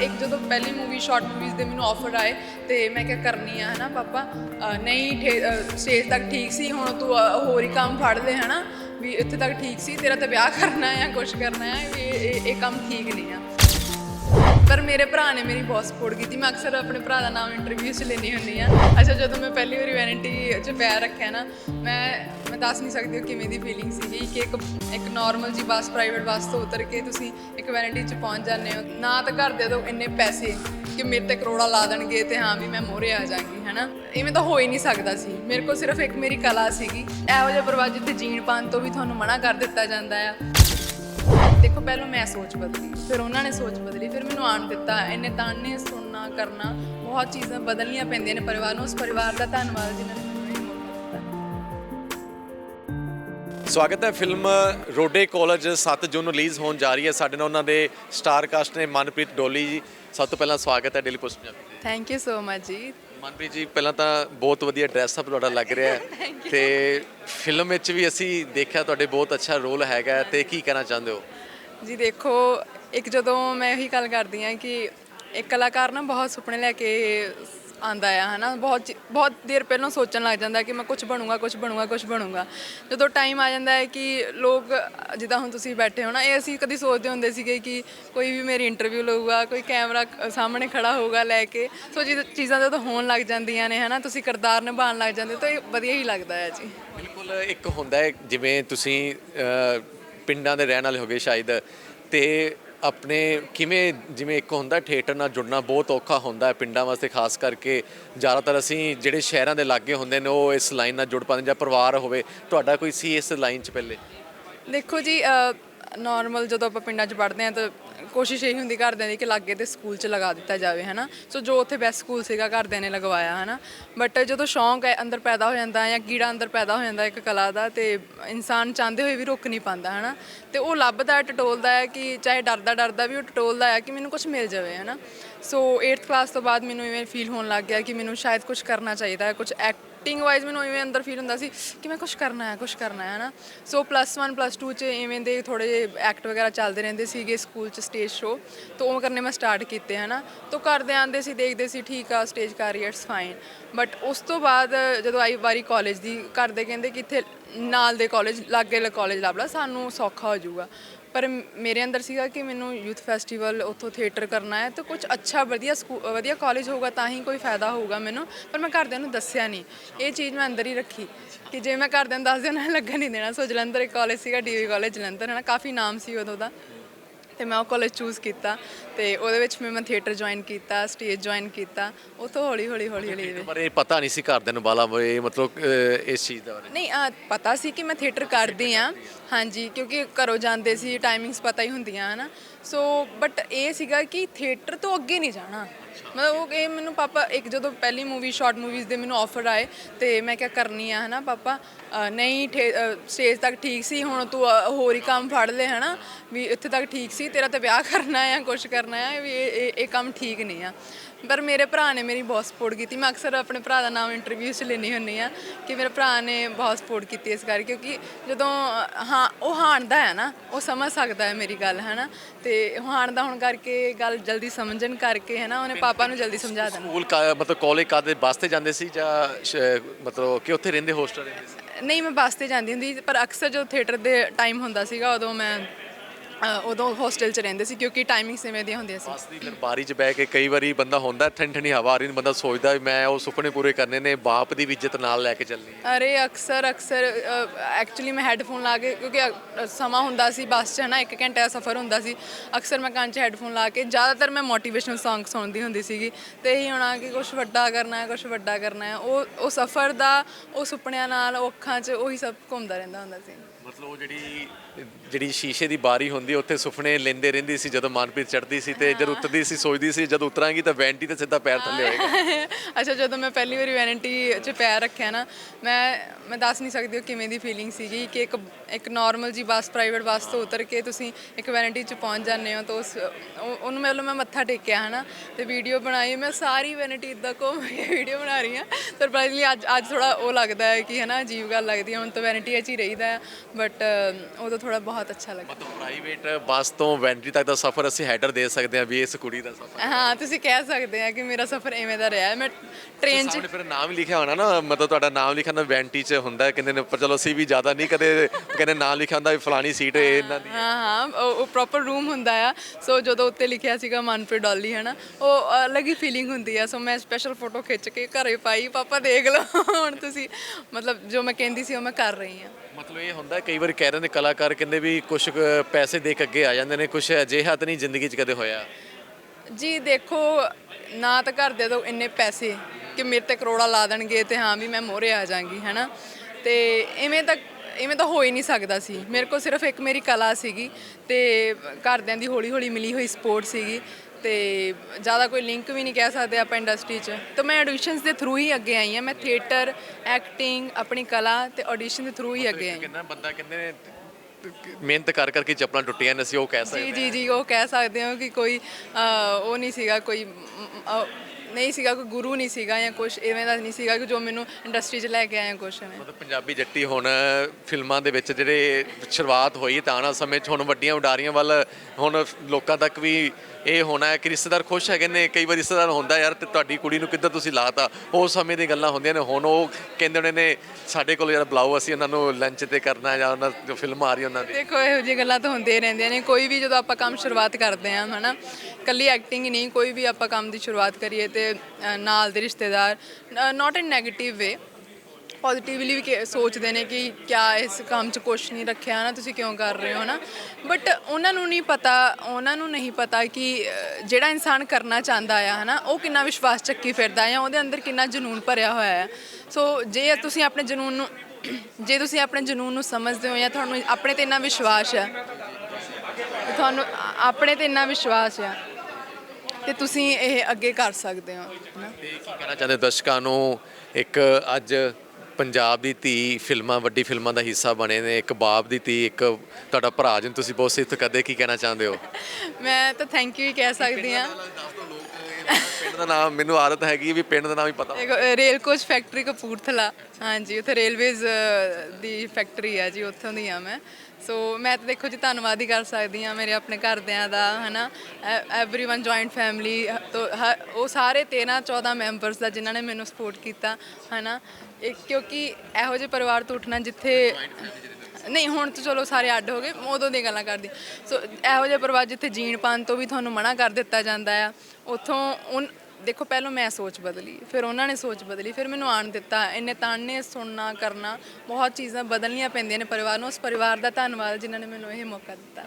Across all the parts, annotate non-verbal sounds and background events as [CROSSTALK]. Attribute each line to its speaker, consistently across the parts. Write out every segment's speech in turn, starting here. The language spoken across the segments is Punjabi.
Speaker 1: ਇੱਕ ਜਦੋਂ ਪਹਿਲੀ ਮੂਵੀ ਸ਼ਾਰਟ ਮੂਵੀਜ਼ ਦੇ ਮੈਨੂੰ ਆਫਰ ਆਏ ਤੇ ਮੈਂ ਕਿਹਾ ਕਰਨੀ ਆ ਹਨਾ ਪਾਪਾ? ਅ, ਨਹੀਂ ਸਟੇਜ ਤੱਕ ਠੀਕ ਸੀ ਹੁਣ ਤੂੰ ਹੋਰ ਹੀ ਕੰਮ ਫੜ ਲੈ ਹਨਾ? ਵੀ ਇੱਥੇ ਤੱਕ ਠੀਕ ਸੀ ਤੇਰਾ ਤਾਂ ਵਿਆਹ ਕਰਨਾ ਆ ਕੁਝ ਕਰਨਾ ਆ ਵੀ ਇਹ- ਇਹ ਕੰਮ ਠੀਕ ਨਹੀਂ ਆ। ਪਰ ਮੇਰੇ ਭਰਾ ਨੇ ਮੇਰੀ ਬਹੁਤ ਸਪੋਰਟ ਕੀਤੀ। ਮੈਂ ਅਕਸਰ ਆਪਣੇ ਭਰਾ ਦਾ ਨਾਮ ਇੰਟਰਵਿਊ 'ਚ ਲੈਂਦੀ ਹੁੰਦੀ ਆ ਅੱਛਾ, ਜਦੋਂ ਮੈਂ ਪਹਿਲੀ ਵਾਰੀ ਵੈਨਿਟੀ 'ਚ ਪੈਰ ਰੱਖਿਆ ਨਾ, ਮੈਂ ਮੈਂ ਦੱਸ ਨਹੀਂ ਸਕਦੀ ਉਹ ਕਿਵੇਂ ਦੀ ਫੀਲਿੰਗ ਸੀਗੀ ਕਿ ਇੱਕ ਇੱਕ ਨਾਰਮਲ ਜੀ ਬੱਸ ਪ੍ਰਾਈਵੇਟ ਬੱਸ ਤੋਂ ਉਤਰ ਕੇ ਤੁਸੀਂ ਇੱਕ ਵੈਨਿਟੀ 'ਚ ਪਹੁੰਚ ਜਾਂਦੇ ਹੋ। ਨਾ ਤਾਂ ਘਰ ਦੇ ਦੋ ਇੰਨੇ ਪੈਸੇ ਕਿ ਮੇਰੇ ਤੇ ਕਰੋੜਾ ਲਾ ਦੇਣਗੇ ਤੇ ਹਾਂ ਵੀ ਮੈਂ ਮੋਰੇ ਆ ਜਾਵਾਂਗੀ ਹੈਨਾ? ਇਵੇਂ ਤਾਂ ਹੋ ਹੀ ਨਹੀਂ ਸਕਦਾ ਸੀ। ਮੇਰੇ ਕੋਲ ਸਿਰਫ ਇੱਕ ਮੇਰੀ ਕਲਾ ਸੀਗੀ। ਇਹੋ ਜਿਹਾ ਪਰਿਵਾਰ ਜਿੱਥੇ ਜੀਣ ਪਾਣ ਤੋਂ ਵੀ ਤੁਹਾਨੂੰ ਮਨਾ ਕਰ ਦਿੱਤਾ ਜਾਂਦਾ ਆ। ਦੇਖੋ ਪਹਿਲਾਂ ਮੈਂ ਸੋਚ ਬਦਲੀ ਫਿਰ ਉਹਨਾਂ ਨੇ ਸੋਚ ਬਦਲੀ ਫਿਰ ਮੈਨੂੰ ਆਣ ਦਿੱਤਾ। ਇੰਨੇ ਤਾਨੇ ਸੁਣਨਾ ਕਰਨਾ ਬਹੁਤ ਚੀਜ਼ਾਂ ਬਦਲਣੀਆਂ ਪੈਂਦੀਆਂ ਨੇ ਪਰਿਵਾਰ ਨੂੰ ਉਸ ਪਰਿਵਾਰ ਦਾ ਧੰਨਵਾਦ ਜਿਨ੍ਹਾਂ ਨੇ ਮੈਨੂੰ ਇਹ ਮੌਕਾ ਦਿੱਤਾ।
Speaker 2: ਸਵਾਗਤ ਹੈ ਫਿਲਮ ਰੋਡੇ ਕਾਲਜ 7 ਜੂਨ ਨੂੰ ਰਿਲੀਜ਼ ਹੋਣ ਜਾ ਰਹੀ ਹੈ। ਸਾਡੇ ਨਾਲ ਉਹਨਾਂ ਦੇ ਸਟਾਰ ਕਾਸਟ ਨੇ ਮਨਪ੍ਰੀਤ ਡੋਲੀ ਜੀ। ਸਭ ਤੋਂ ਪਹਿਲਾਂ ਸਵਾਗਤ ਹੈ Daily Post Punjabi
Speaker 1: thank you so much ji.
Speaker 2: Manpreet ji ਪਹਿਲਾਂ ਤਾਂ ਬਹੁਤ ਵਧੀਆ ਡਰੈਸ ਅਪ ਤੁਹਾਡਾ ਲੱਗ ਰਿਹਾ ਹੈ [LAUGHS] ਤੇ ਫਿਲਮ ਵਿੱਚ ਵੀ ਅਸੀਂ ਦੇਖਿਆ ਤੁਹਾਡੇ ਬਹੁਤ ਅੱਛਾ ਰੋਲ ਹੈਗਾ ਤੇ ਕੀ ਕਹਿਣਾ ਚਾਹੁੰਦੇ ਹੋ?
Speaker 1: ਜੀ ਦੇਖੋ ਇੱਕ ਜਦੋਂ ਮੈਂ ਇਹੀ ਗੱਲ ਕਰਦੀ ਆ ਕਿ ਇੱਕ ਕਲਾਕਾਰ ਨਾ ਬਹੁਤ ਸੁਪਨੇ ਲੈ ਕੇ ਆਂਦਾ ਆ ਹਨਾ? ਬਹੁਤ ਚੀ- ਬਹੁਤ ਦੇਰ ਪਹਿਲਾਂ ਸੋਚਣ ਲੱਗ ਜਾਂਦਾ ਕਿ ਮੈਂ ਕੁਝ ਬਣੂੰਗਾ ਕੁਝ ਬਣੂਗਾ ਕੁਝ ਬਣੂਗਾ। ਜਦੋਂ ਟਾਈਮ ਆ ਜਾਂਦਾ ਹੈ ਕਿ ਲੋਕ ਜਿੱਦਾਂ ਹੁਣ ਤੁਸੀਂ ਬੈਠੇ ਹੋ ਨਾ ਇਹ ਅਸੀਂ ਕਦੀ ਸੋਚਦੇ ਹੁੰਦੇ ਸੀਗੇ ਕਿ ਕੋਈ ਵੀ ਮੇਰੀ ਇੰਟਰਵਿਊ ਲਊਗਾ ਕੋਈ ਕੈਮਰਾ ਕ- ਸਾਹਮਣੇ ਖੜਾ ਹੋਊਗਾ ਲੈ ਕੇ। ਸੋ ਜੀ ਚੀਜ਼ਾਂ ਜਦੋਂ ਹੋਣ ਲੱਗ ਜਾਂਦੀਆਂ ਨੇ ਹਨਾ ਤੁਸੀਂ ਕਿਰਦਾਰ ਨਿਭਾਉਣ ਲੱਗ ਜਾਂਦੇ ਤਾਂ ਇਹ ਵਧੀਆ ਹੀ ਲੱਗਦਾ ਹੈ ਜੀ।
Speaker 2: ਬਿਲਕੁਲ ਇੱਕ ਹੁੰਦਾ ਹੈ ਜਿਵੇਂ ਤੁਸੀਂ ਅਹ, ਪਿੰਡਾਂ ਦੇ ਰਹਿਣ ਵਾਲੇ ਹੋਗੇ ਸ਼ਾਇਦ ਤੇ ਆਪਣੇ ਕਿਵੇਂ, ਜਿਵੇਂ ਇੱਕ ਹੁੰਦਾ ਥੀਏਟਰ ਨਾਲ ਜੁੜਨਾ ਬਹੁਤ ਔਖਾ ਹੁੰਦਾ ਹੈ ਪਿੰਡਾਂ ਵਾਸਤੇ, ਖਾਸ ਕਰਕੇ ਜ਼ਿਆਦਾਤਰ ਅਸੀਂ ਜਿਹੜੇ ਸ਼ਹਿਰਾਂ ਦੇ ਲਾਗੇ ਹੁੰਦੇ ਨੇ, ਉਹ ਇਸ ਲਾਈਨ ਨਾਲ ਜੁੜ ਪਾਉਂਦੇ ਜਾਂ ਪਰਿਵਾਰ ਹੋਵੇ। ਤੁਹਾਡਾ ਕੋਈ ਸੀ ਇਸ ਲਾਈਨ 'ਚ ਪਹਿਲੇ?
Speaker 1: ਦੇਖੋ ਜੀ ਨਾਰਮਲ ਜਦੋਂ ਆਪਾਂ ਪਿੰਡਾਂ 'ਚ ਪੜ੍ਹਦੇ ਆ ਤਾਂ ਕੋਸ਼ਿਸ਼ ਇਹੀ ਹੁੰਦੀ ਘਰਦਿਆਂ ਦੀ ਕਿ ਲਾਗੇ ਤੇ ਸਕੂਲ 'ਚ ਲਗਾ ਦਿੱਤਾ ਜਾਵੇ, ਹਨਾ? ਸੋ ਜੋ ਉੱਥੇ ਬੈਸਟ ਸਕੂਲ ਸੀਗਾ, ਘਰਦਿਆਂ ਨੇ ਲਗਵਾਇਆ, ਹਨਾ? ਬਟ ਜਦੋਂ ਸ਼ੌਂਕ ਹੈ, ਅੰਦਰ ਪੈਦਾ ਹੋ ਜਾਂਦਾ ਜਾਂ ਕੀੜਾ ਅੰਦਰ ਪੈਦਾ ਹੋ ਜਾਂਦਾ ਇੱਕ ਕਲਾ ਦਾ ਤੇ ਇਨਸਾਨ ਚਾਹੁੰਦੇ ਹੋਏ ਵੀ ਰੁਕ ਨਹੀਂ ਪਾਉਂਦਾ, ਹਨਾ? ਤੇ ਉਹ ਲੱਭਦਾ, ਟਟੋਲਦਾ ਹੈ ਕਿ ਚਾਹੇ ਡਰਦਾ ਡਰਦਾ ਵੀ ਉਹ ਟਟੋਲਦਾ ਹੈ ਕਿ ਮੈਨੂੰ ਕੁਝ ਮਿਲ ਜਾਵੇ, ਹਨਾ? ਸੋ 8th ਕਲਾਸ ਤੋਂ ਬਾਅਦ ਮੈਨੂੰ ਇਵੇਂ ਫੀਲ ਹੋਣ ਲੱਗ ਗਿਆ ਕਿ ਮੈਨੂੰ ਸ਼ਾਇਦ ਕੁਝ ਕਰਨਾ ਚਾਹੀਦਾ ਹੈ। ਕੁਝ ਐਕਟਿੰਗ ਵਾਈਜ਼ ਮੈਨੂੰ ਇਵੇਂ ਅੰਦਰ ਫੀਲ ਹੁੰਦਾ ਸੀ ਕਿ ਮੈਂ ਕੁਝ ਕਰਨਾ ਹੈ ਕੁਝ ਕਰਨਾ ਹੈ ਨਾ ਸੋ ਪਲੱਸ 1 ਪਲੱਸ 2 ਚ ਇਵੇਂ ਦੇ ਥੋੜੇ ਜਿਹੇ ਐਕਟ ਵਗੈਰਾ ਚੱਲਦੇ ਰਹਿੰਦੇ ਸੀਗੇ ਸਕੂਲ ਚ ਸਟੇਜ ਸ਼ੋ ਤੋਂ ਉਹ ਕਰਨੇ ਮੈਂ ਸਟਾਰਟ ਕੀਤੇ ਹੈ ਹਨਾ? ਤੋਂ ਕਰਦੇ ਆਂਦੇ ਸੀ, ਦੇਖਦੇ ਸੀ, ਠੀਕ ਆ ਸਟੇਜ ਕਰ ਰਹੀ ਇਟਸ ਫਾਈਨ ਬਟ ਉਸ ਤੋਂ ਬਾਅਦ ਜਦੋਂ ਆਈ ਵਾਰੀ ਕਾਲਜ ਦੀ, ਘਰਦੇ ਕਹਿੰਦੇ ਕਿ ਇੱਥੇ ਨਾਲ ਦੇ ਕਾਲਜ ਲਾਗੇ ਲ ਕਾਲਜ ਲੱਭ ਲਾ, ਸਾਨੂੰ ਸੌਖਾ ਹੋ ਜਾਊਗਾ। ਪਰ ਮੇਰੇ ਅੰਦਰ ਸੀਗਾ ਕਿ ਮੈਨੂੰ ਯੂਥ ਫੈਸਟੀਵਲ ਉੱਥੋਂ ਥੀਏਟਰ ਕਰਨਾ ਹੈ ਤੇ ਕੁਝ ਅੱਛਾ ਵਧੀਆ ਸਕੂ, ਵਧੀਆ ਕਾਲਜ ਹੋਊਗਾ ਤਾਂ ਹੀ ਕੋਈ ਫਾਇਦਾ ਹੋਊਗਾ ਮੈਨੂੰ, ਪਰ ਮੈਂ ਘਰਦਿਆਂ ਨੂੰ ਦੱਸਿਆ ਨਹੀਂ। ਇਹ ਚੀਜ਼ ਮੈਂ ਅੰਦਰ ਹੀ ਰੱਖੀ ਕਿ ਜੇ ਮੈਂ ਘਰਦਿਆਂ ਨੂੰ ਦੱਸ ਦਿਆਂ ਨਾ ਲੱਗਣ ਨਹੀਂ ਦੇਣਾ। ਸੋ ਜਲੰਧਰ ਇੱਕ ਕਾਲਜ ਸੀਗਾ ਡੀਵੀ ਕਾਲਜ ਜਲੰਧਰ ਹੈ ਨਾ ਕਾਫੀ ਨਾਮ ਸੀ ਉਦੋਂ ਦਾ। ਤੇ ਮੈਂ ਉਹ ਕਾਲਜ ਚੂਜ਼ ਕੀਤਾ ਤੇ ਉਹਦੇ ਵਿੱਚ ਮੈਂ ਮੈਂ ਥੀਏਟਰ ਜੁਆਇਨ ਕੀਤਾ ਸਟੇਜ ਜੁਆਇਨ ਕੀਤਾ ਉਥੋਂ ਹੌਲੀ ਹੌਲੀ ਹੌਲੀ ਹੌਲੀ
Speaker 2: ਪਰ ਇਹ ਪਤਾ ਨਹੀਂ ਸੀ ਘਰਦਿਆਂ ਨੂੰ ਬਾਲਾ ਇਹ ਮਤਲਬ ਇਸ ਚੀਜ਼ ਦਾ
Speaker 1: ਨਹੀਂ ਅਹ, ਪਤਾ ਸੀ ਕਿ ਮੈਂ ਥੀਏਟਰ ਕਰਦੀ ਆ ਹਾਂਜੀ ਕਿਉਂਕਿ ਘਰੋਂ ਜਾਂਦੇ ਸੀ ਟਾਈਮਿੰਗਸ ਪਤਾ ਹੀ ਹੁੰਦੀਆਂ ਹਨਾ। ਸੋ ਬਟ ਇਹ ਸੀਗਾ ਕਿ ਥੀਏਟਰ ਤੋਂ ਅੱਗੇ ਨਹੀਂ ਜਾਣਾ। ਮਤਲਬ ਉਹ ਇਹ ਮੈਨੂੰ ਪਾਪਾ ਇੱਕ ਜਦੋਂ ਪਹਿਲੀ ਮੂਵੀ ਸ਼ਾਰਟ ਮੂਵੀਜ਼ ਦੇ ਮੈਨੂੰ ਆਫਰ ਆਏ ਤੇ ਮੈਂ ਕਿਹਾ ਕਰਨੀ ਆ ਹਨਾ ਪਾਪਾ? ਅਹ, ਨਹੀਂ ਸਟੇਜ ਤੱਕ ਠੀਕ ਸੀ ਹੁਣ ਤੂੰ ਅਹ, ਹੋਰ ਹੀ ਕੰਮ ਫੜ ਲੈ ਹਨਾ? ਵੀ ਇੱਥੇ ਤੱਕ ਠੀਕ ਸੀ ਤੇਰਾ ਤਾਂ ਵਿਆਹ ਕਰਨਾ ਆ ਕੁਝ ਕਰਨਾ ਆ ਵੀ ਇਹ ਇਹ- ਇਹ ਕੰਮ ਠੀਕ ਨਹੀਂ ਆ। ਪਰ ਮੇਰੇ ਭਰਾ ਨੇ ਮੇਰੀ ਬਹੁਤ ਸਪੋਰਟ ਕੀਤੀ। ਮੈਂ ਅਕਸਰ ਆਪਣੇ ਭਰਾ ਦਾ ਨਾਮ ਇੰਟਰਵਿਊ 'ਚ ਲੈਂਦੀ ਹੁੰਦੀ ਆ ਕਿ ਮੇਰੇ ਭਰਾ ਨੇ ਬਹੁਤ ਸਪੋਰਟ ਕੀਤੀ ਇਸ ਕਰਕੇ ਕਿਉਂਕਿ ਜਦੋਂ ਹਾਂ ਉਹ ਹਾਣਦਾ ਹੈ ਨਾ ਉਹ ਸਮਝ ਸਕਦਾ ਹੈ ਮੇਰੀ ਗੱਲ ਹੈ ਨਾ? ਤੇ ਹਾਣਦਾ ਹੁਣ ਕਰਕੇ ਗੱਲ ਜਲਦੀ ਸਮਝਣ ਕਰਕੇ ਹੈ ਨਾ ਉਹਨੇ ਪਾਪਾ ਨੂੰ ਜਲਦੀ ਸਮਝਾ ਦੇਣਾ।
Speaker 2: ਸਕੂਲ ਕਾ ਮਤਲਬ ਕਾਲਜ ਕਾਦੇ ਬੱਸ ਤੇ ਜਾਂਦੇ ਸੀ ਜਾਂ ਸ਼- ਮਤਲਬ ਕਿ ਉੱਥੇ ਰਹਿੰਦੇ ਹੋਸਟਲ ਰਹਿੰਦੇ ਸੀ?
Speaker 1: ਨਹੀਂ ਮੈਂ ਬੱਸ ਤੇ ਜਾਂਦੀ ਹੁੰਦੀ ਸੀ, ਪਰ ਅਕਸਰ ਜਦੋਂ ਥੀਏਟਰ ਦੇ ਟਾਈਮ ਹੁੰਦਾ ਸੀਗਾ ਉਦੋਂ ਮੈਂ ਅ, ਉਦੋਂ ਹੋਸਟਲ 'ਚ ਰਹਿੰਦੇ ਸੀ ਕਿਉਂਕਿ ਟਾਈਮਿੰਗਸ ਇਵੇਂ ਦੀਆਂ ਹੁੰਦੀਆਂ ਸੀ।
Speaker 2: ਬੱਸ ਦੀ ਫਿਰ ਬਾਰੀ 'ਚ ਬਹਿ ਕੇ ਕਈ ਵਾਰੀ ਬੰਦਾ ਹੁੰਦਾ ਠੰਡੀ ਠੰਡੀ ਹਵਾ ਆ ਰਹੀ ਨੂੰ ਬੰਦਾ ਸੋਚਦਾ ਵੀ ਮੈਂ ਉਹ ਸੁਪਨੇ ਪੂਰੇ ਕਰਨੇ ਨੇ ਬਾਪ ਦੀ ਵੀ ਇੱਜ਼ਤ ਨਾਲ ਲੈ ਕੇ ਚੱਲਣੀ ਹੈ।
Speaker 1: ਅਰੇ ਅਕਸਰ ਅਕਸਰ ਐਕਚੁਅਲੀ ਮੈਂ ਹੈੱਡਫੋਨ ਲਾ ਕੇ ਕਿਉਂਕਿ ਅ, ਸਮਾਂ ਹੁੰਦਾ ਸੀ ਬੱਸ 'ਚ ਹੈ ਨਾ ਇੱਕ ਘੰਟੇ ਦਾ ਸਫ਼ਰ ਹੁੰਦਾ ਸੀ। ਅਕਸਰ ਮੈਂ ਕੰਨ 'ਚ ਹੈੱਡਫੋਨ ਲਾ ਕੇ ਜ਼ਿਆਦਾਤਰ ਮੈਂ ਮੋਟੀਵੇਸ਼ਨਲ Song ਸੁਣਦੀ ਹੁੰਦੀ ਸੀਗੀ। ਤੇ ਇਹੀ ਹੋਣਾ ਕਿ ਕੁਝ ਵੱਡਾ ਕਰਨਾ ਹੈ ਕੁਝ ਵੱਡਾ ਕਰਨਾ ਹੈ। ਉਹ ਉਹ ਸਫ਼ਰ ਦਾ ਉਹ ਸੁਪਨਿਆਂ ਨਾਲ ਉਹ ਅੱਖਾਂ 'ਚ ਉਹੀ ਸਭ ਘੁੰਮਦਾ ਰਹਿੰਦਾ ਹੁੰਦਾ ਸੀ।
Speaker 2: ਮਤਲਬ ਉਹ ਜਿਹੜੀ ਜਿਹੜੀ ਸ਼ੀਸ਼ੇ ਦੀ ਬਾਰੀ ਹੁੰਦੀ ਉੱਥੇ ਸੁਪਨੇ ਲੈਂਦੇ ਰਹਿੰਦੀ ਸੀ ਜਦੋਂ ਮਨਪ੍ਰੀਤ ਚੜਦੀ ਸੀ ਤੇ ਜਦ ਉਤਰਦੀ ਸੀ ਸੋਚਦੀ ਸੀ ਜਦ ਉਤਰਾਂਗੀ ਤਾਂ ਵੈਂਟੀ ਤੇ ਸਿੱਧਾ ਪੈਰ ਥੱਲੇ ਹੋਏਗਾ।
Speaker 1: ਅੱਛਾ ਜਦੋਂ ਮੈਂ ਪਹਿਲੀ ਵਾਰੀ ਵੈਨਿਟੀ 'ਚ ਪੈਰ ਰੱਖਿਆ ਨਾ ਮੈਂ ਮੈਂ ਦੱਸ ਨਹੀਂ ਸਕਦੀ ਉਹ ਕਿਵੇਂ ਦੀ ਫੀਲਿੰਗ ਸੀਗੀ ਕਿ ਇੱਕ ਇੱਕ ਨਾਰਮਲ ਜੀ ਬੱਸ ਪ੍ਰਾਈਵੇਟ ਬੱਸ ਤੋਂ ਉਤਰ ਕੇ ਤੁਸੀਂ ਇੱਕ ਵੈਨਿਟੀ 'ਚ ਪਹੁੰਚ ਜਾਂਦੇ ਹੋ ਤਾਂ ਉਸ ਉਹ- ਉਹਨੂੰ ਮਤਲਬ ਮੈਂ ਮੱਥਾ ਟੇਕਿਆ ਹਨਾ? ਤੇ ਵੀਡੀਓ ਬਣਾਈ ਮੈਂ ਸਾਰੀ ਵੈਨਿਟੀ ਇਦਾਂ ਘੁੰਮ ਕੇ ਵੀਡੀਓ ਬਣਾ ਰਹੀ ਹਾਂ। ਸਰਪ੍ਰਾਈਜ਼ਲੀ ਅੱਜ ਅੱਜ ਥੋੜਾ ਉਹ ਲੱਗਦਾ ਹੈ ਕਿ ਹਨਾ ਅਜੀਬ ਗੱਲ ਲੱਗਦੀ ਹੈ ਹੁਣ ਤਾਂ ਵੈਨਿਟੀ 'ਚ ਹੀ ਰਹੀਦਾ ਬਟ ਉਦੋਂ ਥੋੜਾ ਬਹੁਤ ਅੱਛਾ ਲੱਗਾ
Speaker 2: ਮਤਲਬ ਪ੍ਰਾਈਵੇਟ ਬੱਸ ਤੋਂ ਵੈਂਟਰੀ ਤੱਕ ਦਾ ਸਫ਼ਰ ਅਸੀਂ ਹੈਡਰ ਦੇ ਸਕਦੇ ਹਾਂ ਵੀ ਇਸ ਕੁੜੀ ਦਾ ਸਫ਼ਰ
Speaker 1: ਹਾਂ। ਤੁਸੀਂ ਕਹਿ ਸਕਦੇ ਆ ਕਿ ਮੇਰਾ ਸਫ਼ਰ ਐਵੇਂ ਦਾ ਰਿਹਾ ਹੈ। ਮੈਂ ਟ੍ਰੇਨ 'ਚ
Speaker 2: ਸਾਹਮਣੇ ਫਿਰ ਨਾਮ ਹੀ ਲਿਖਿਆ ਹੋਣਾ ਨਾ ਮਤਲਬ ਤੁਹਾਡਾ ਨਾਮ ਲਿਖਿਆ ਨਾ ਵੈਂਟੀ 'ਚ ਹੁੰਦਾ ਕਹਿੰਦੇ ਨੇ ਉੱਪਰ ਚਲੋ ਅਸੀਂ ਵੀ ਜ਼ਿਆਦਾ ਨਹੀਂ ਕਦੇ ਕਹਿੰਦੇ ਨਾਮ ਲਿਖਿਆ ਹੁੰਦਾ ਵੀ ਫਲਾਣੀ ਸੀਟ ਇਹਨਾਂ ਦੀ।
Speaker 1: ਹਾਂ ਹਾਂ ਉਹ ਉਹ ਪ੍ਰੋਪਰ ਰੂਮ ਹੁੰਦਾ ਆ। ਸੋ ਜਦੋਂ ਉੱਤੇ ਲਿਖਿਆ ਸੀਗਾ ਮਨਪ੍ਰੀਤ ਡੋਲੀ ਹੈ ਨਾ ਉਹ ਅਲੱਗ ਹੀ ਫੀਲਿੰਗ ਹੁੰਦੀ ਆ। ਸੋ ਮੈਂ ਸਪੈਸ਼ਲ ਫੋਟੋ ਖਿੱਚ ਕੇ ਘਰੇ ਪਾਈ ਪਾਪਾ ਦੇਖ ਲਓ ਹੁਣ ਤੁਸੀਂ ਮਤਲਬ ਜੋ ਮੈਂ ਕਹਿੰਦੀ ਸੀ ਉਹ ਮੈਂ ਕਰ ਰਹੀ ਹਾਂ
Speaker 2: ਮਤਲਬ ਇਹ ਹੁੰਦਾ ਕਈ ਵਾਰੀ ਕਹਿ ਰਹੇ ਨੇ ਕਲਾਕਾਰ ਕਹਿੰਦੇ ਵੀ ਕੁਝ ਪੈਸੇ ਦੇ ਕੇ ਅੱਗੇ ਆ ਜਾਂਦੇ ਨੇ ਕੁਝ ਅਜਿਹਾ ਤਾਂ ਨਹੀਂ ਜ਼ਿੰਦਗੀ 'ਚ ਕਦੇ ਹੋਇਆ।
Speaker 1: ਜੀ ਦੇਖੋ ਨਾ ਤਾਂ ਘਰ ਦੇ ਦੋ ਇੰਨੇ ਪੈਸੇ ਕਿ ਮੇਰੇ ਤੇ ਕਰੋੜਾ ਲਾ ਦੇਣਗੇ ਤੇ ਹਾਂ ਵੀ ਮੈਂ ਮੋਹਰੇ ਆ ਜਾਾਂਗੀ ਹੈਨਾ? ਤੇ ਇਵੇਂ ਤਾਂ ਇਵੇਂ ਤਾਂ ਹੋ ਹੀ ਨਹੀਂ ਸਕਦਾ ਸੀ। ਮੇਰੇ ਕੋਲ ਸਿਰਫ ਇੱਕ ਮੇਰੀ ਕਲਾ ਸੀਗੀ ਤੇ ਘਰਦਿਆਂ ਦੀ ਹੌਲੀ ਹੌਲੀ ਮਿਲੀ ਹੋਈ ਸਪੋਰਟ ਸੀਗੀ ਤੇ ਜ਼ਿਆਦਾ ਕੋਈ ਲਿੰਕ ਵੀ ਨਹੀਂ ਕਹਿ ਸਕਦੇ ਆਪਾਂ ਇੰਡਸਟਰੀ 'ਚ। ਤਾਂ ਮੈਂ ਆਡੀਸ਼ਨਸ ਦੇ ਥਰੂ ਹੀ ਅੱਗੇ ਆਈ ਹਾਂ। ਮੈਂ ਥੀਏਟਰ ਐਕਟਿੰਗ ਆਪਣੀ ਕਲਾ ਤੇ ਆਡੀਸ਼ਨ ਦੇ ਥਰੂ ਹੀ ਅੱਗੇ ਆਈ
Speaker 2: ਕਿੰਨਾ ਬੰਦਾ ਕਹਿੰਦੇ ਨੇ ਮਿਹਨਤ ਕਰ ਕਰਕੇ ਚੱਪਲਾਂ ਟੁੱਟੀਆਂ ਨੇ ਅਸੀਂ ਉਹ ਕਹਿ ਸਕਦੇ
Speaker 1: ਜੀ ਜੀ ਜੀ ਉਹ ਕਹਿ ਸਕਦੇ ਹੋ ਕਿ ਕੋਈ ਉਹ ਨਹੀਂ ਸੀਗਾ ਕੋਈ ਨਹੀਂ ਸੀਗਾ ਕੋਈ ਗੁਰੂ ਨਹੀਂ ਸੀਗਾ ਜਾਂ ਕੁਝ ਐਵੇਂ ਦਾ ਨਹੀਂ ਸੀਗਾ ਕਿ ਜੋ ਮੈਨੂੰ ਇੰਡਸਟਰੀ 'ਚ ਲੈ ਕੇ ਆਇਆ ਕੁਝ ਨੇ
Speaker 2: ਮਤਲਬ ਪੰਜਾਬੀ ਜੱਟੀ ਹੁਣ ਫਿਲਮਾਂ ਦੇ ਵਿੱਚ ਜਿਹੜੇ ਸ਼ੁਰੂਆਤ ਹੋਈ ਤਾਂ ਵਾਲੇ ਸਮੇਂ 'ਚ ਹੁਣ ਵੱਡੀਆਂ ਉਡਾਰੀਆਂ ਵੱਲ ਹੁਣ ਲੋਕਾਂ ਤੱਕ ਵੀ ਇਹ ਹੋਣਾ ਹੈ ਕਿ ਰਿਸ਼ਤੇਦਾਰ ਖੁਸ਼ ਹੈਗੇ ਨੇ ਕਈ ਵਾਰ ਰਿਸ਼ਤੇਦਾਰ ਹੁੰਦਾ ਯਾਰ ਤੇ ਤੁਹਾਡੀ ਕੁੜੀ ਨੂੰ ਕਿੱਧਰ ਤੁਸੀਂ ਲਾਤਾ? ਉਸ ਸਮੇਂ ਦੀ ਗੱਲਾਂ ਹੁੰਦੀਆਂ ਨੇ ਹੁਣ ਉਹ ਕਹਿੰਦੇ ਹੋਣੇ ਨੇ ਸਾਡੇ ਕੋਲ ਯਾਰ ਬੁਲਾਓ ਅਸੀਂ ਉਹਨਾਂ ਨੂੰ ਲੰਚ ਤੇ ਕਰਨਾ ਜਾਂ ਉਹਨਾਂ ਜੋ ਫਿਲਮ ਆ ਰਹੀ ਉਹਨਾਂ ਦੀ।
Speaker 1: ਦੇਖੋ ਇਹੋ ਜਿਹੀ ਗੱਲਾਂ ਤਾਂ ਹੁੰਦੀਆਂ ਰਹਿੰਦੀਆਂ ਨੇ ਕੋਈ ਵੀ ਜਦੋਂ ਆਪਾਂ ਕੰਮ ਸ਼ੁਰੂਆਤ ਕਰਦੇ ਹਾਂ ਹਨਾ ਕੱਲੀ ਐਕਟਿੰਗ ਹੀ ਨਹੀਂ ਕੋਈ ਵੀ ਆਪਾਂ ਕੰਮ ਦੀ ਸ਼ੁਰੂਆਤ ਕਰੀਏ ਤੇ ਅ, ਨਾਲ ਦੇ ਰਿਸ਼ਤੇਦਾਰ ਨਾਟ ਇਨ 네ਗੇਟਿਵ ਵੇ ਪੋਜ਼ਿਟਿਵਲੀ ਵੀ ਕਿ- ਸੋਚਦੇ ਨੇ ਕਿ ਕਿਆ ਇਸ ਕੰਮ 'ਚ ਕੁਛ ਨਹੀਂ ਰੱਖਿਆ ਨਾ ਤੁਸੀਂ ਕਿਉਂ ਕਰ ਰਹੇ ਹੋ ਨਾ ਬਟ ਉਹਨਾਂ ਨੂੰ ਨਹੀਂ ਪਤਾ ਉਹਨਾਂ ਨੂੰ ਨਹੀਂ ਪਤਾ ਕਿ ਅ, ਜਿਹੜਾ ਇਨਸਾਨ ਕਰਨਾ ਚਾਹੁੰਦਾ ਆ ਹਨਾ ਉਹ ਕਿੰਨਾ ਵਿਸ਼ਵਾਸ ਚੱਕੀ ਫਿਰਦਾ ਆ ਉਹਦੇ ਅੰਦਰ ਕਿੰਨਾ ਜਨੂਨ ਭਰਿਆ ਹੋਇਆ ਹੈ ਸੋ ਜੇ ਤੁਸੀਂ ਆਪਣੇ ਜਨੂਨ ਨੂੰ [CLEARS THROAT] ਜੇ ਤੁਸੀਂ ਆਪਣੇ ਜਨੂਨ ਨੂੰ ਸਮਝਦੇ ਹੋ ਜਾਂ ਤੁਹਾਨੂੰ ਆਪਣੇ ਤੇ ਇੰਨਾ ਵਿਸ਼ਵਾਸ ਆ ਤੁਹਾਨੂੰ ਆ- ਆਪਣੇ ਤੇ ਇੰਨਾ ਵਿਸ਼ਵਾਸ ਆ ਤੇ ਤੁਸੀਂ ਇਹ ਅੱਗੇ ਕਰ ਸਕਦੇ ਹੋ ਹਨਾ?
Speaker 2: ਤੇ ਕੀ ਕਹਿਣਾ ਚਾਹੁੰਦੇ ਹੋ ਦਰਸ਼ਕਾਂ ਨੂੰ? ਇੱਕ ਅੱਜ ਪੰਜਾਬ ਦੀ ਧੀ ਫਿਲਮਾਂ ਵੱਡੀ ਫਿਲਮਾਂ ਦਾ ਹਿੱਸਾ ਬਣੇ ਨੇ। ਇੱਕ ਬਾਪ ਦੀ ਧੀ ਇੱਕ ਤੁਹਾਡਾ ਭਰਾ ਜਿਹਨੂੰ ਤੁਸੀਂ ਬਹੁਤ ਸਿਫਤ ਕਰਦੇ ਕੀ ਕਹਿਣਾ ਚਾਹੁੰਦੇ ਹੋ?
Speaker 1: ਮੈਂ ਤਾਂ ਥੈਂਕ ਯੂ ਹੀ ਕਹਿ ਸਕਦੀ ਆ
Speaker 2: ਪਿੰਡ ਦਾ ਨਾਮ ਮੈਨੂੰ ਆਦਤ ਹੈਗੀ ਵੀ ਪਿੰਡ ਦਾ ਨਾਮ ਹੀ ਪਤਾ
Speaker 1: ਦੇਖੋ ਅ, ਰੇਲ ਕੋਚ ਫੈਕਟਰੀ ਕਪੂਰਥਲਾ ਹਾਂਜੀ ਉੱਥੇ ਰੇਲਵੇਜ਼ ਦੀ ਫੈਕਟਰੀ ਆ ਜੀ ਉੱਥੋਂ ਦੀ ਆ ਮੈਂ ਸੋ ਮੈਂ ਤਾਂ ਦੇਖੋ ਜੀ ਧੰਨਵਾਦ ਹੀ ਕਰ ਸਕਦੀ ਆ ਮੇਰੇ ਆਪਣੇ ਘਰਦਿਆਂ ਦਾ ਹਨਾ एवरीवन ਜੁਆਇੰਟ ਫੈਮਿਲੀ ਤੋਂ ਹ- ਉਹ ਸਾਰੇ 13 14 ਮੈਂਬਰਸ ਦਾ ਜਿਨ੍ਹਾਂ ਨੇ ਮੈਨੂੰ ਸਪੋਰਟ ਕੀਤਾ ਹਨਾ ਇੱਕ ਕਿਉਂਕਿ ਇਹੋ ਜਿਹੇ ਪਰਿਵਾਰ ਤੋਂ ਉੱਠਣਾ ਜਿੱਥੇ ਨਹੀਂ, ਹੁਣ ਤਾਂ ਚਲੋ ਸਾਰੇ ਅੱਡ ਹੋ ਗਏ, ਉਦੋਂ ਦੀਆਂ ਗੱਲਾਂ ਕਰਦੀ। ਸੋ ਇਹੋ ਜਿਹੇ ਪਰਿਵਾਰ ਜਿੱਥੇ ਜੀਣ ਪਾਣ ਤੋਂ ਵੀ ਤੁਹਾਨੂੰ ਮਨਾ ਕਰ ਦਿੱਤਾ ਜਾਂਦਾ ਆ, ਉਥੋਂ ਉਨ, ਦੇਖੋ ਪਹਿਲਾਂ ਮੈਂ ਸੋਚ ਬਦਲੀ, ਫਿਰ ਉਹਨਾਂ ਨੇ ਸੋਚ ਬਦਲੀ, ਫਿਰ ਮੈਨੂੰ ਆਣ ਦਿੱਤਾ। ਇੰਨੇ ਤਾਣੇ ਸੁਣਨਾ, ਕਰਨਾ, ਬਹੁਤ ਚੀਜ਼ਾਂ ਬਦਲਣੀਆਂ ਪੈਂਦੀਆਂ ਨੇ ਪਰਿਵਾਰ ਨੂੰ, ਉਸ ਪਰਿਵਾਰ ਦਾ ਧੰਨਵਾਦ ਜਿਨ੍ਹਾਂ ਨੇ ਮੈਨੂੰ ਇਹ ਮੌਕਾ ਦਿੱਤਾ।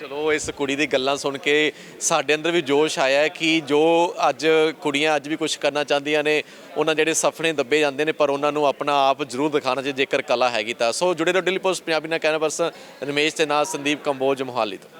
Speaker 2: ਚਲੋ, ਇਸ ਕੁੜੀ ਦੀ ਗੱਲਾਂ ਸੁਣ ਕੇ ਸਾਡੇ ਅੰਦਰ ਵੀ ਜੋਸ਼ ਆਇਆ ਹੈ ਕਿ ਜੋ ਅੱਜ ਕੁੜੀਆਂ ਅੱਜ ਵੀ ਕੁਝ ਕਰਨਾ ਚਾਹੁੰਦੀਆਂ ਨੇ, ਉਹਨਾਂ ਜਿਹੜੇ ਸੁਪਨੇ ਦੱਬੇ ਜਾਂਦੇ ਨੇ, ਪਰ ਉਹਨਾਂ ਨੂੰ ਆਪਣਾ ਆਪ ਜ਼ਰੂਰ ਦਿਖਾਉਣਾ ਚਾਹੀਦਾ, ਜੇਕਰ ਕਲਾ ਹੈਗੀ ਤਾਂ। ਸੋ ਜੁੜੇ ਰਹੋ ਡੇਲੀ ਪੋਸਟ, ਪੰਜਾਬੀ ਨਾਲ ਕਹਿਣਾ ਪਰਸਨ ਰਮੇਸ਼ ਤੇ ਨਾਲ ਸੰਦੀਪ ਕੰਬੋਜ ਮੋਹਾਲੀ ਤੋਂ।